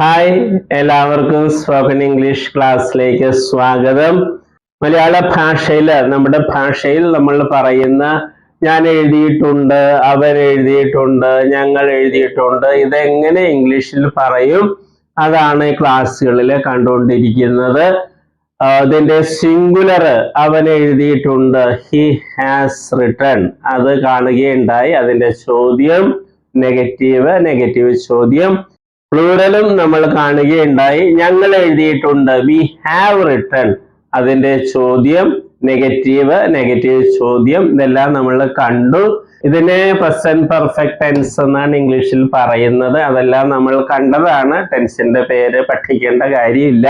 Hi എല്ലാവർക്കും spoken English ക്ലാസ്സിലേക്ക് സ്വാഗതം. മലയാള ഭാഷയിൽ നമ്മുടെ ഭാഷയിൽ നമ്മൾ പറയുന്ന ഞാൻ എഴുതിയിട്ടുണ്ട് അവൻ എഴുതിയിട്ടുണ്ട് ഞങ്ങൾ എഴുതിയിട്ടുണ്ട് ഇതെങ്ങനെ ഇംഗ്ലീഷിൽ പറയും? അതാണ് ക്ലാസ്സുകളിൽ കണ്ടുകൊണ്ടിരിക്കുന്നത്. അതിന്റെ സിംഗുലർ അവൻ എഴുതിയിട്ടുണ്ട് ഹി ഹാസ് റിട്ടൺ അത് കാണുകയുണ്ടായി. അതിന്റെ ചോദ്യം നെഗറ്റീവ് നെഗറ്റീവ് ചോദ്യം. പ്ലൂറലും നമ്മൾ കാണുകയുണ്ടായി. ഞങ്ങൾ എഴുതിയിട്ടുണ്ട് വി ഹാവ് റിട്ടൺ അതിന്റെ ചോദ്യം നെഗറ്റീവ് നെഗറ്റീവ് ചോദ്യം ഇതെല്ലാം നമ്മൾ കണ്ടു. ഇതിനെ പ്രസന്റ് പെർഫെക്റ്റ് ടെൻസ് എന്നാണ് ഇംഗ്ലീഷിൽ പറയുന്നത്. അതെല്ലാം നമ്മൾ കണ്ടതാണ്. ടെൻസിന്റെ പേര് പഠിക്കേണ്ട കാര്യമില്ല.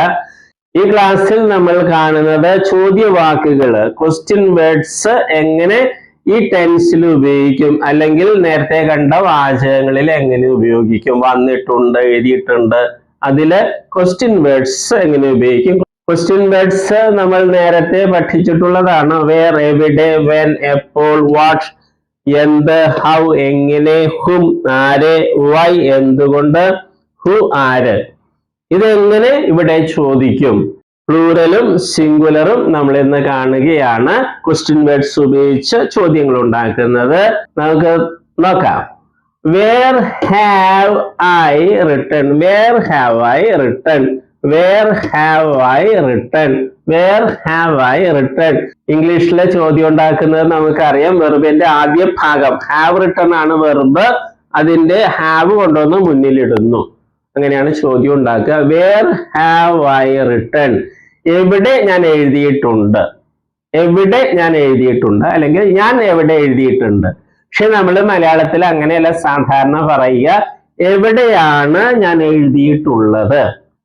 ഈ ക്ലാസ്സിൽ നമ്മൾ കാണുന്നത് ചോദ്യവാക്കുകൾ ക്വസ്റ്റ്യൻ വേർഡ്സ് എങ്ങനെ ഈ ടെൻസിൽ ഉപയോഗിക്കും. അല്ലെങ്കിൽ നേരത്തെ കണ്ട വാചകങ്ങളിൽ എങ്ങനെ ഉപയോഗിക്കും. വന്നിട്ടുണ്ട് എഴുതിയിട്ടുണ്ട്. അതിൽ ക്വസ്റ്റ്യൻ വേർഡ്സ് എങ്ങനെ ഉപയോഗിക്കും. ക്വസ്റ്റ്യൻ വേർഡ്സ് നമ്മൾ നേരത്തെ പഠിച്ചിട്ടുള്ളതാണ്. വേർ എവിടെ വെൻ എപ്പോൾ വാട്ട് എന്ത് ഹൗ എങ്ങനെ ഹും ആര് വൈ എന്തുകൊണ്ട് ഹു ആര്. ഇതെങ്ങനെ ഇവിടെ ചോദിക്കും. പ്ലൂറലും സിംഗുലറും നമ്മൾ ഇന്ന് കാണുകയാണ് ക്വസ്റ്റ്യൻ വേർഡ്സ് ഉപയോഗിച്ച് ചോദ്യങ്ങൾ ഉണ്ടാക്കുന്നത്. നമുക്ക് നോക്കാം. Where have I written where have I written where have I written where have I written ഇംഗ്ലീഷിലെ ചോദ്യം ഉണ്ടാക്കുന്നത് നമുക്കറിയാം. വെർബിന്റെ ആദ്യ ഭാഗം ഹാവ് റിട്ടൺ ആണ് വെർബ്. അതിന്റെ ഹാവ് കൊണ്ടുവന്ന് മുന്നിലിടുന്നു. അങ്ങനെയാണ് ചോദ്യം ഉണ്ടാക്കുക. വേർ ഹാവ് ഐ റിട്ടൺ എവിടെ ഞാൻ എഴുതിയിട്ടുണ്ട്? എവിടെ ഞാൻ എഴുതിയിട്ടുണ്ട്? അല്ലെങ്കിൽ ഞാൻ എവിടെ എഴുതിയിട്ടുണ്ട്? പക്ഷെ നമ്മൾ മലയാളത്തിൽ അങ്ങനെയല്ല സാധാരണ പറയുക എവിടെയാണ് ഞാൻ എഴുതിയിട്ടുള്ളത്?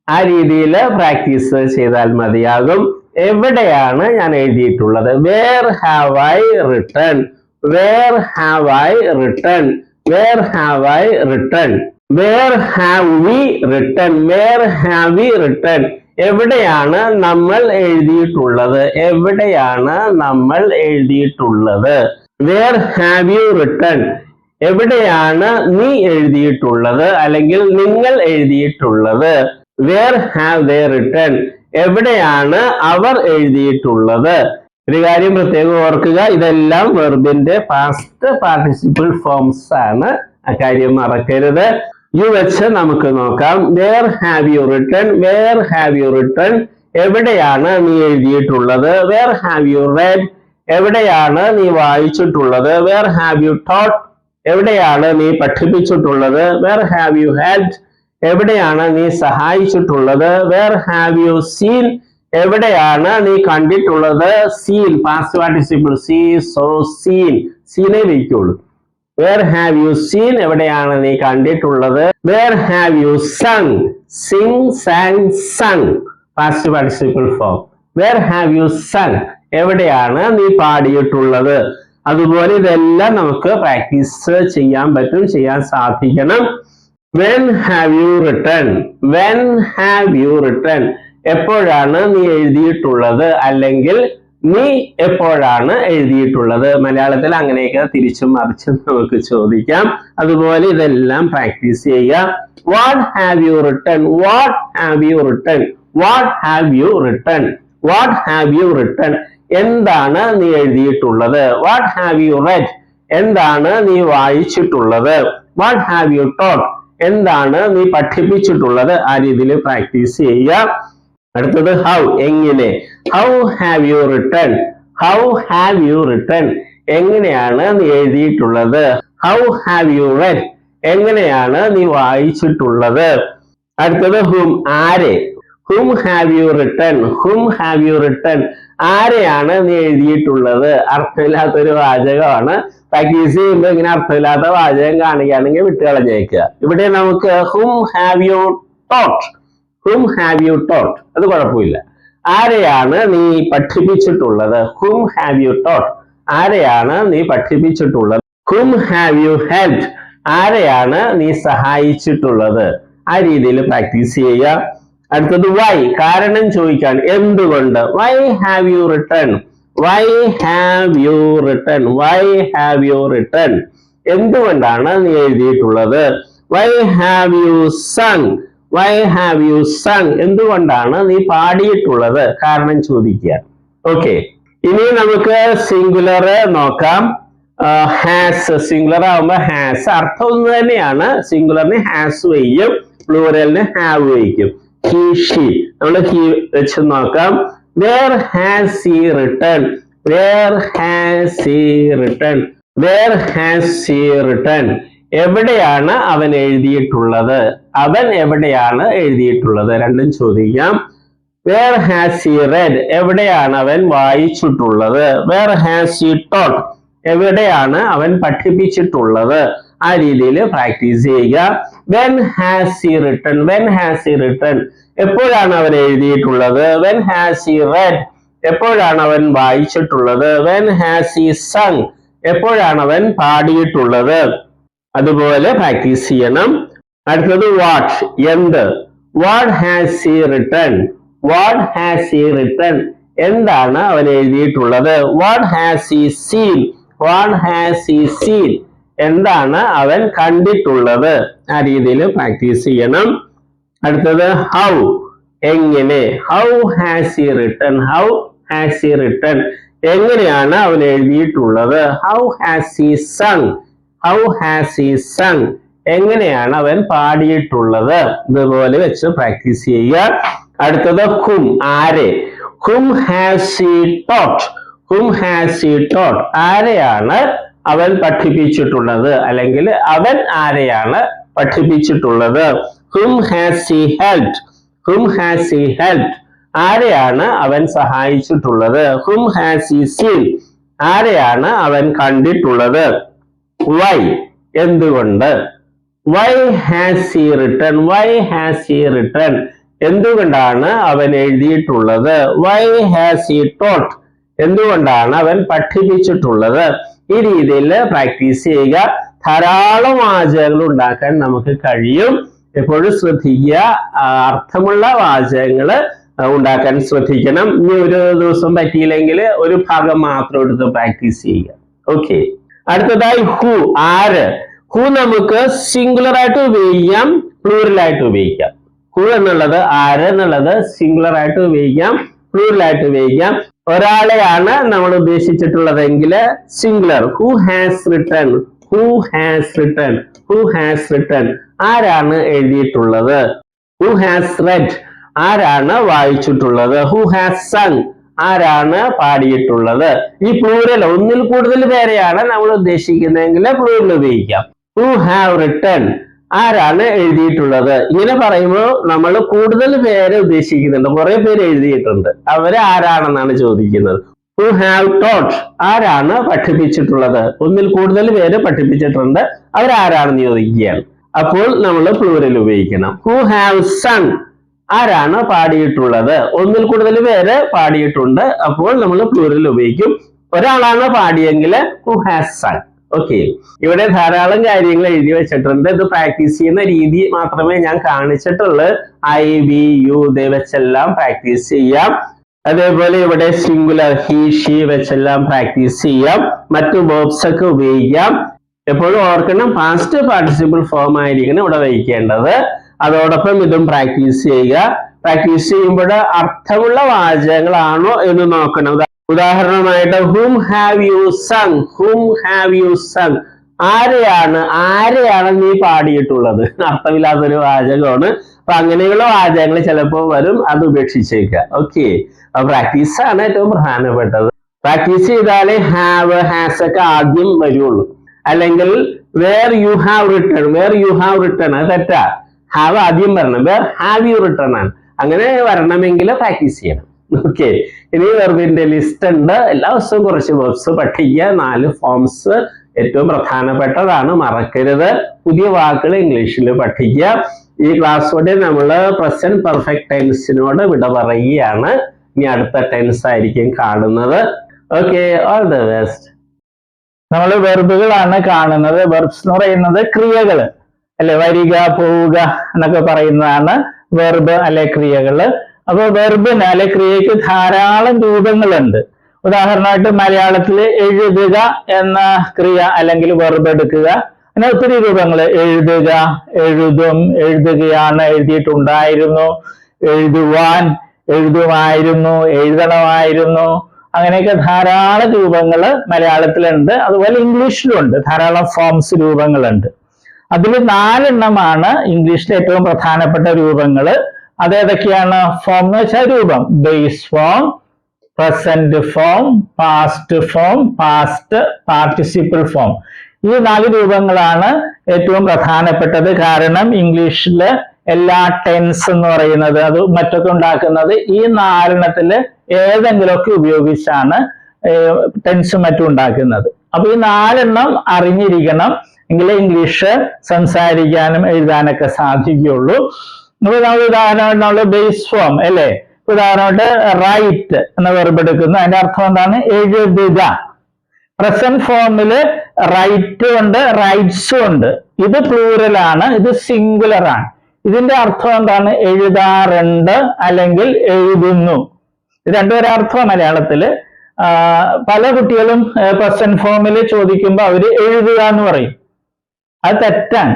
ആ രീതിയിൽ പ്രാക്ടീസ് ചെയ്താൽ മതിയാകും. എവിടെയാണ് ഞാൻ എഴുതിയിട്ടുള്ളത്? Where have I written where have I written where have I written where have we written where have we written എവിടെയാണ് നമ്മൾ എഴുതിയിട്ടുള്ളത്? എവിടെയാണ് നമ്മൾ എഴുതിയിട്ടുള്ളത്? വേർ ഹാവ് യു റിട്ടൺ എവിടെയാണ് നീ എഴുതിയിട്ടുള്ളത്? അല്ലെങ്കിൽ നിങ്ങൾ എഴുതിയിട്ടുള്ളത്. വേർ ഹാവ് ദേ റിട്ടൺ എവിടെയാണ് അവർ എഴുതിയിട്ടുള്ളത്? ഒരു കാര്യം പ്രത്യേകം ഓർക്കുക ഇതെല്ലാം വെർബിന്റെ പാസ്റ്റ് പാർട്ടിസിപ്പിൾ ഫോംസ് ആണ്. ആ കാര്യം മറക്കരുത്. യു വെച്ച് നമുക്ക് നോക്കാം. Where have you written where have you written എവിടെയാണ് നീ എഴുതിയിട്ടുള്ളത്? വേർ ഹാവ് യു റെഡ് എവിടെയാണ് നീ വായിച്ചിട്ടുള്ളത്? വേർ ഹാവ് യു ടോട്ട് എവിടെയാണ് നീ പഠിപ്പിച്ചിട്ടുള്ളത്? വേർ ഹാവ് യു ഹെൽപ് എവിടെയാണ് നീ സഹായിച്ചിട്ടുള്ളത്? വേർ ഹാവ് യു സീൻ എവിടെയാണ് നീ കണ്ടിട്ടുള്ളത്? Seen past participle see saw seen സീനെ വയ്ക്കുള്ളൂ വേർ ഹാവ് യു സീൻ എവിടെയാണ് നീ കണ്ടിട്ടുള്ളത്? Where have you sung sing sang sung past participle form where have you sung എവിടെയാണ് നീ പാടിയിട്ടുള്ളത്? അതുപോലെ ഇതെല്ലാം നമുക്ക് പ്രാക്ടീസ് ചെയ്യാൻ പറ്റും ചെയ്യാൻ സാധിക്കണം. When have you written when have you written എപ്പോഴാണ് നീ എഴുതിയിട്ടുള്ളത്? അല്ലെങ്കിൽ നീ എപ്പോഴാണ് എഴുതിയിട്ടുള്ളത്? മലയാളത്തിൽ അങ്ങനെയൊക്കെ തിരിച്ചും മറിച്ചും നമുക്ക് ചോദിക്കാം. അതുപോലെ ഇതെല്ലാം പ്രാക്ടീസ് ചെയ്യുക. What have you written what have you written what have you written what have you written എന്താണ് നീ എഴുതിയിട്ടുള്ളത്? വാട്ട് ഹാവ് യു റെഡ് എന്താണ് നീ വായിച്ചിട്ടുള്ളത്? വാട്ട് ഹാവ് യു ടോട്ട് എന്താണ് നീ പഠിപ്പിച്ചിട്ടുള്ളത്? ആ രീതിയിൽ പ്രാക്ടീസ് ചെയ്യുക. അടുത്തത് ഹൗ എങ്ങനെ? How have you written how have you written എങ്ങനെയാണ് നീ എഴുതിയിട്ടുള്ളത്? ഹൗ ഹാവ് യു റെഡ് എങ്ങനെയാണ് നീ വായിച്ചിട്ടുള്ളത്? അടുത്തത് ഹും ആരെ? Whom have you written whom have you written ആരെയാണ് നീ എഴുതിയിട്ടുള്ളത്? അർത്ഥമില്ലാത്ത ഒരു വാചകമാണ് പ്രാക്ടീസ് ചെയ്യുമ്പോൾ ഇങ്ങനെ അർത്ഥമില്ലാത്ത വാചകം കാണുകയാണെങ്കിൽ വിട്ടുകളഞ്ഞേക്കുക ഇവിടെ നമുക്ക് whom have you taught whom have you taught അത് കുഴപ്പമില്ല. ആരെയാണ് നീ പഠിപ്പിച്ചിട്ടുള്ളത്? ഹും ഹാവ് യു ടോട്ട് ആരെയാണ് നീ പഠിപ്പിച്ചിട്ടുള്ളത്? ഹും ഹാവ് യു ഹെൽപ് ആരെയാണ് നീ സഹായിച്ചിട്ടുള്ളത്? ആ രീതിയിൽ പ്രാക്ടീസ് ചെയ്യുക. അടുത്തത് വൈ കാരണം ചോദിക്കാൻ. എന്തുകൊണ്ട്? Why have you written why have you written why have you written എന്തുകൊണ്ടാണ് നീ എഴുതിയിട്ടുള്ളത്? Why have you sung why have you sung എന്തുകൊണ്ടാണ് നീ പാടിയിട്ടുള്ളത്? കാരണം ചോദിക്കുക. ഓക്കെ ഇനി നമുക്ക് സിംഗുലർ നോക്കാം. ഹാസ് സിംഗുലർ ആവുമ്പോ ഹാസ് അർത്ഥം ഒന്ന് തന്നെയാണ്. സിംഗുലറിന് ഹാസ് വയ്ക്കും. പ്ലൂറലിന് ഹാവ് വയ്ക്കും. ഹി ഷി നമ്മൾ ഹി വെച്ച് നോക്കാം. Where has he written where has he written where has he written എവിടെയാണ് അവൻ എഴുതിയിട്ടുള്ളത്? അവൻ എവിടെയാണ് എഴുതിയിട്ടുള്ളത്? രണ്ടും ചോദിക്കാം. വേർ ഹാസ് ഹി റെഡ് എവിടെയാണ് അവൻ വായിച്ചിട്ടുള്ളത്? വേർ ഹാസ് ഹി ടോട്ട് എവിടെയാണ് അവൻ പഠിപ്പിച്ചിട്ടുള്ളത്? ആ രീതിയിൽ പ്രാക്ടീസ് ചെയ്യുക. When has he written when has he written എപ്പോഴാണ് അവൻ എഴുതിയിട്ടുള്ളത്? വെൻ ഹാസ് ഹി റെഡ് എപ്പോഴാണ് അവൻ വായിച്ചിട്ടുള്ളത്? വെൻ ഹാസ് ഹി സങ് എപ്പോഴാണ് അവൻ പാടിയിട്ടുള്ളത്? അതുപോലെ പ്രാക്ടീസ് ചെയ്യണം. അടുത്തത് വാട്ട് എന്ത്? What has he written what has he written എന്താണ് അവൻ എഴുതിയിട്ടുള്ളത്? What has he seen what has he seen എന്താണ് അവൻ കണ്ടിട്ടുള്ളത്? ആ രീതിയിൽ പ്രാക്ടീസ് ചെയ്യണം. അടുത്തത് ഹൗ എങ്ങനെ? How has he written how has he written എങ്ങനെയാണ് അവൻ എഴുതിയിട്ടുള്ളത്? How has he sung how has he sung എങ്ങനെയാണ് അവൻ പാടിയിട്ടുള്ളത്? ഇതുപോലെ വെച്ച് പ്രാക്ടീസ് ചെയ്യുക. അടുത്തത് ഹും. ആരെ? Whom has he taught. Whom has he taught. ആരെയാണ് അവൻ പഠിപ്പിച്ചിട്ടുള്ളത്? അല്ലെങ്കിൽ അവൻ ആരെയാണ് പഠിപ്പിച്ചിട്ടുള്ളത്? Whom has he help whom has he help ആരെയാണ് അവൻ സഹായിച്ചിട്ടുള്ളത്? Whom has he seen. ആരെയാണ് അവൻ കണ്ടിട്ടുള്ളത്? വൈ. എന്തുകൊണ്ട്? Why has he written why has he written എന്തുകൊണ്ടാണ് അവൻ എഴുതിയിട്ടുള്ളത്? വൈ ഹാസ് ഹി ടോട്ട് എന്തുകൊണ്ടാണ് അവൻ പഠിപ്പിച്ചിട്ടുള്ളത്? ഈ രീതിയിൽ പ്രാക്ടീസ് ചെയ്യുക. ധാരാളം വാചകങ്ങൾ ഉണ്ടാക്കാൻ നമുക്ക് കഴിയും. എപ്പോഴും ശ്രദ്ധിക്കുക. അർത്ഥമുള്ള വാചകങ്ങൾ ഉണ്ടാക്കാൻ ശ്രദ്ധിക്കണം. ഇനി ഒരു ദിവസം പറ്റിയില്ലെങ്കിൽ ഒരു ഭാഗം മാത്രം എടുത്ത് പ്രാക്ടീസ് ചെയ്യുക. ഓക്കെ അടുത്തതായി ഹു ആര്? ഹു നമുക്ക് സിംഗുലർ ആയിട്ട് ഉപയോഗിക്കാം പ്ലൂറൽ ആയിട്ട് ഉപയോഗിക്കാം. ഹു എന്നുള്ളത് ആര് എന്നുള്ളത് സിംഗുലർ ആയിട്ട് ഉപയോഗിക്കാം പ്ലൂറൽ ആയിട്ട് ഉപയോഗിക്കാം. ഒരാളെയാണ് നമ്മൾ ഉദ്ദേശിച്ചിട്ടുള്ളതെങ്കിൽ singular who has written who has written who has written ആരാണ് എഴുതിയിട്ടുള്ളത്? ഹു ഹാസ് റെഡ് ആരാണ് വായിച്ചിട്ടുള്ളത്? ഹു ഹാസ് സങ് ആരാണ് പാടിയിട്ടുള്ളത്? ഈ പ്ലൂരൽ ഒന്നിൽ കൂടുതൽ പേരെയാണ് നമ്മൾ ഉദ്ദേശിക്കുന്നതെങ്കിൽ പ്ലൂരൽ ഉപയോഗിക്കാം. ഹു ഹാവ് റിട്ടേൺ ആരാണ് എഴുതിയിട്ടുള്ളത്? ഇങ്ങനെ പറയുമ്പോൾ നമ്മൾ കൂടുതൽ പേരെ ഉദ്ദേശിക്കുന്നുണ്ട്. കുറെ പേര് എഴുതിയിട്ടുണ്ട്. അവർ ആരാണെന്നാണ് ചോദിക്കുന്നത്. ഹു ഹാവ് ടോട്ട് ആരാണ് പഠിപ്പിച്ചിട്ടുള്ളത്? ഒന്നിൽ കൂടുതൽ പേര് പഠിപ്പിച്ചിട്ടുണ്ട്. അവരാരാണെന്ന് ചോദിക്കുകയാണ്. അപ്പോൾ നമ്മൾ പ്ലൂരൽ ഉപയോഗിക്കണം. ഹു ഹാവ് സൺ ആരാണ് പാടിയിട്ടുള്ളത്? ഒന്നിൽ കൂടുതൽ പേര് പാടിയിട്ടുണ്ട്. അപ്പോൾ നമ്മൾ പ്ലൂരൽ ഉപയോഗിക്കും. ഒരാളാണ് പാടിയെങ്കിൽ ഹു ഹാസ് സൺ ഓക്കെ ഇവിടെ ധാരാളം കാര്യങ്ങൾ എഴുതി വെച്ചിട്ടുണ്ട്. ഇത് പ്രാക്ടീസ് ചെയ്യുന്ന രീതി മാത്രമേ ഞാൻ കാണിച്ചിട്ടുള്ളൂ. ഐ വി യു ഇത് വെച്ചെല്ലാം പ്രാക്ടീസ് ചെയ്യാം. അതേപോലെ ഇവിടെ സിംഗുലർ ഹി ഷി വെച്ചെല്ലാം പ്രാക്ടീസ് ചെയ്യാം. മറ്റു വേർബ്സ് ഒക്കെ ഉപയോഗിക്കാം. എപ്പോഴും ഓർക്കണം പാസ്റ്റ് പാർട്ടിസിപ്പിൾ ഫോം ആയിരിക്കണം ഇവിടെ വഹിക്കേണ്ടത്. അതോടൊപ്പം ഇതും പ്രാക്ടീസ് ചെയ്യുക. പ്രാക്ടീസ് ചെയ്യുമ്പോൾ അർത്ഥമുള്ള വാചകങ്ങളാണോ എന്ന് നോക്കണം. ഉദാഹരണമായിട്ട് whom have you sung whom have you sung ആരെയാണ് ആരെയാണ് നീ പാടിയിട്ടുള്ളത്? അർത്ഥമില്ലാത്തൊരു വാചകമാണ്. അപ്പൊ അങ്ങനെയുള്ള വാചകങ്ങൾ ചിലപ്പോൾ വരും അത് ഉപേക്ഷിച്ചേക്കുക. ഓക്കെ അപ്പൊ പ്രാക്ടീസ് ആണ് ഏറ്റവും പ്രധാനപ്പെട്ടത്. പ്രാക്ടീസ് ചെയ്താലേ ഹാവ് ഹാസ് ഒക്കെ ആദ്യം വരുള്ളൂ. അല്ലെങ്കിൽ where you have written where you have written അത് തെറ്റാ. ഹാവ് ആദ്യം വരണം. വേർ ഹാവ് യു റിട്ടേൺ ആണ്. അങ്ങനെ വരണമെങ്കിൽ പ്രാക്ടീസ് ചെയ്യണം. ഓക്കെ ഇനി വെർബിന്റെ ലിസ്റ്റ് ഉണ്ട്. എല്ലാ ദിവസവും കുറച്ച് വെർബ്സ് പഠിക്കുക. നാല് ഫോംസ് ഏറ്റവും പ്രധാനപ്പെട്ടതാണ്. മറക്കരുത്. പുതിയ വാക്കുകൾ ഇംഗ്ലീഷിൽ പഠിക്കുക. ഈ ക്ലാസ്സോടെ നമ്മൾ പ്രസന്റ് പെർഫെക്റ്റ് ടെൻസിനോട് വിട പറയുകയാണ്. ഇനി അടുത്ത ടെൻസ് ആയിരിക്കും കാണുന്നത്. ഓക്കെ ഓൾ ദ ബെസ്റ്റ് നമ്മൾ വെർബുകളാണ് കാണുന്നത്. വെർബ്സ് എന്ന് പറയുന്നത് ക്രിയകൾ. അല്ലെ വരിക പോവുക എന്നൊക്കെ പറയുന്നതാണ് വെർബ് അല്ലെ ക്രിയകൾ. അപ്പൊ വെർബിന് അല്ലെ ക്രിയക്ക് ധാരാളം രൂപങ്ങളുണ്ട്. ഉദാഹരണമായിട്ട് മലയാളത്തിൽ എഴുതുക എന്ന ക്രിയ അല്ലെങ്കിൽ വെർബ് എടുക്കുക. അങ്ങനെ ഒത്തിരി രൂപങ്ങൾ. എഴുതുക എഴുതും എഴുതുകയാണ് എഴുതിയിട്ടുണ്ടായിരുന്നു എഴുതുവാൻ എഴുതുമായിരുന്നു എഴുതണമായിരുന്നു. അങ്ങനെയൊക്കെ ധാരാളം രൂപങ്ങൾ മലയാളത്തിലുണ്ട്. അതുപോലെ ഇംഗ്ലീഷിലുണ്ട് ധാരാളം ഫോംസ് രൂപങ്ങളുണ്ട്. അതിൽ നാലെണ്ണമാണ് ഇംഗ്ലീഷിലെ ഏറ്റവും പ്രധാനപ്പെട്ട രൂപങ്ങൾ. അതേതൊക്കെയാണ് ഫോം എന്ന് വെച്ചാൽ രൂപം. Base form present form past form past participle form ഈ നാല് രൂപങ്ങളാണ് ഏറ്റവും പ്രധാനപ്പെട്ടത്. കാരണം ഇംഗ്ലീഷിൽ എല്ലാ ടെൻസ് എന്ന് പറയുന്നത് അത് മറ്റൊക്കെ ഉണ്ടാക്കുന്നത് ഈ നാലെണ്ണത്തിൽ ഏതെങ്കിലുമൊക്കെ ഉപയോഗിച്ചാണ് ടെൻസ് മറ്റും ഉണ്ടാക്കുന്നത്. അപ്പൊ ഈ നാലെണ്ണം അറിഞ്ഞിരിക്കണം. എങ്കിലേ ഇംഗ്ലീഷ് സംസാരിക്കാനും എഴുതാനൊക്കെ സാധിക്കുകയുള്ളൂ. അപ്പൊ നമ്മൾ ഉദാഹരണമായിട്ട് നമ്മൾ ബേസ് ഫോം അല്ലേ? ഉദാഹരണമായിട്ട് റൈറ്റ് എന്ന വെർബ് എടുക്കുന്നു. അതിന്റെ അർത്ഥം എന്താണ്? എഴുതുക. പ്രസന്റ് ഫോമിൽ റൈറ്റ് ഉണ്ട് റൈറ്റ്സും ഉണ്ട്. ഇത് പ്ലൂറലാണ് ഇത് സിംഗുലർ ആണ്. ഇതിന്റെ അർത്ഥം എന്താണ്? എഴുതാറുണ്ട് അല്ലെങ്കിൽ എഴുതുന്നു. ഇത് രണ്ടുപേരെ അർത്ഥം മലയാളത്തിൽ. പല കുട്ടികളും പ്രസന്റ് ഫോമിൽ ചോദിക്കുമ്പോൾ അവർ എഴുതുക എന്ന് പറയും. അത് തെറ്റാണ്.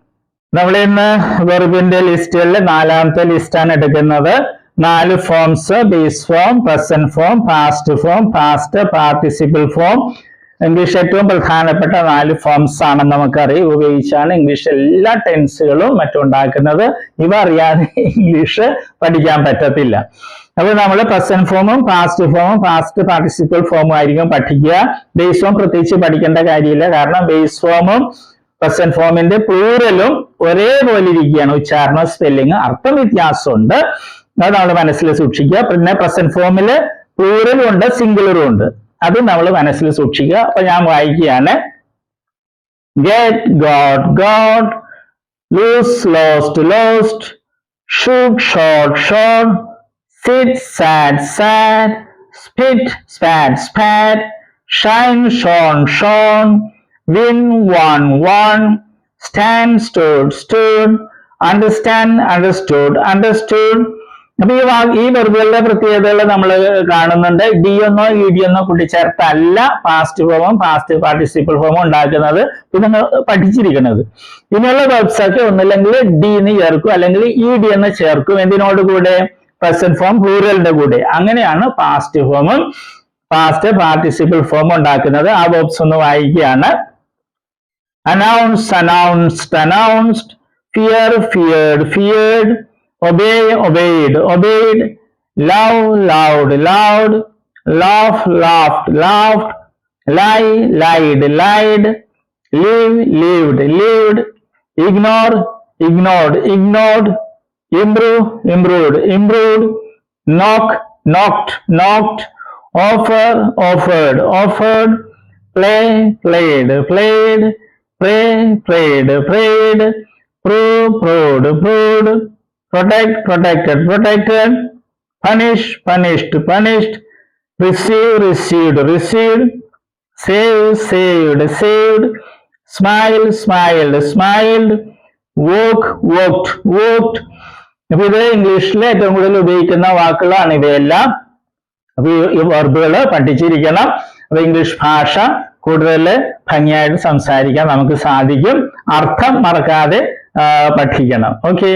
നമ്മൾ ഇന്ന് വെർബിന്റെ ലിസ്റ്റുകളിൽ നാലാമത്തെ ലിസ്റ്റാണ് എടുക്കുന്നത്. നാല് forms base form present form past form past participle form English ഏറ്റവും പ്രധാനപ്പെട്ട നാല് ഫോംസ് ആണെന്ന് നമുക്കറിയാം. ഉപയോഗിച്ചാണ് ഇംഗ്ലീഷ് എല്ലാ ടെൻസുകളും മറ്റും ഉണ്ടാക്കുന്നത് ഇവ അറിയാതെ ഇംഗ്ലീഷ് പഠിക്കാൻ പറ്റത്തില്ല. അപ്പോൾ നമ്മൾ പ്രസന്റ് ഫോമും പാസ്റ്റ് ഫോമും പാസ്റ്റ് പാർട്ടിസിപ്പിൾ ഫോമും ആയിരിക്കും പഠിക്കുക. ബേസ് ഫോം പ്രത്യേകിച്ച് പഠിക്കേണ്ട കാര്യമില്ല. കാരണം ബേസ് ഫോമും പ്രസന്റ് ഫോമിന്റെ പ്ലൂറലും ഒരേപോലെ ഇരിക്കുകയാണ്. ഉച്ചാരണം സ്പെല്ലിംഗ് അർത്ഥം വ്യത്യാസമുണ്ട്. അത് നമ്മൾ മനസ്സിൽ സൂക്ഷിക്കുക. പിന്നെ പ്രസന്റ് ഫോമിൽ പ്ലൂറലും ഉണ്ട് സിംഗുലറും ഉണ്ട്. അത് നമ്മൾ മനസ്സിൽ സൂക്ഷിക്കുക. അപ്പൊ ഞാൻ വായിക്കുകയാണ്. Get got got lose lost lost shoot shot shot sit sat sat spit spat spat shine, shone, shone, win, won, won, stand, stood, stood, understand, understood, understood. അപ്പൊ ഈ ഈ വെറുതെ പ്രത്യേകതകൾ നമ്മൾ കാണുന്നുണ്ട്. ഡി എന്നോ ഇ ഡി എന്നോ കൂട്ടിച്ചേർത്തല്ല പാസ്റ്റ് ഫോമും പാസ്റ്റ് പാർട്ടിസിപ്പിൾ ഫോമും ഉണ്ടാക്കുന്നത്. ഇത് നിങ്ങൾ പഠിച്ചിരിക്കുന്നത്. ഇനിയുള്ള വേർഡ്സൊക്കെ ഒന്നില്ലെങ്കിൽ ഡി എന്ന് ചേർക്കും അല്ലെങ്കിൽ ഇ ഡി എന്ന് ചേർക്കും. എന്തിനോട് കൂടെ? പ്രസന്റ് ഫോം പ്ലൂറലിന്റെ കൂടെ. അങ്ങനെയാണ് പാസ്റ്റ് ഫോമും പാസ്റ്റ് പാർട്ടിസിപ്പിൾ ഫോം ഉണ്ടാക്കുന്നത്. ആ വെബ്സ് ഒന്ന് വായിക്കുകയാണ്. Announce, announced, announced, fear, feared, feared, obey, obeyed, obeyed, love, loved, loved, laugh, laughed, laughed, lie, lied, lied, live, lived, lived, ignore, ignored, ignored, improve, improved, improved, knock, knocked, knocked, offer, offered, offered, play, played, played, pray, prayed, prayed, prove, proved, proved, protect, protected, protected, punish, punished, punished, receive, received, received, save, saved, saved, smile, smiled, smiled, walk, walked, walked. അപ്പൊ ഇത് ഇംഗ്ലീഷിൽ ഏറ്റവും കൂടുതൽ ഉപയോഗിക്കുന്ന വാക്കുകളാണ് ഇവയെല്ലാം അപ്പൊ ഈ വെർബുകൾ പഠിച്ചിരിക്കണം അപ്പൊ ഇംഗ്ലീഷ് ഭാഷ കൂടുതൽ ഭംഗിയായിട്ട് സംസാരിക്കാൻ നമുക്ക് സാധിക്കും. അർത്ഥം മറക്കാതെ പഠിക്കണം. ഓക്കെ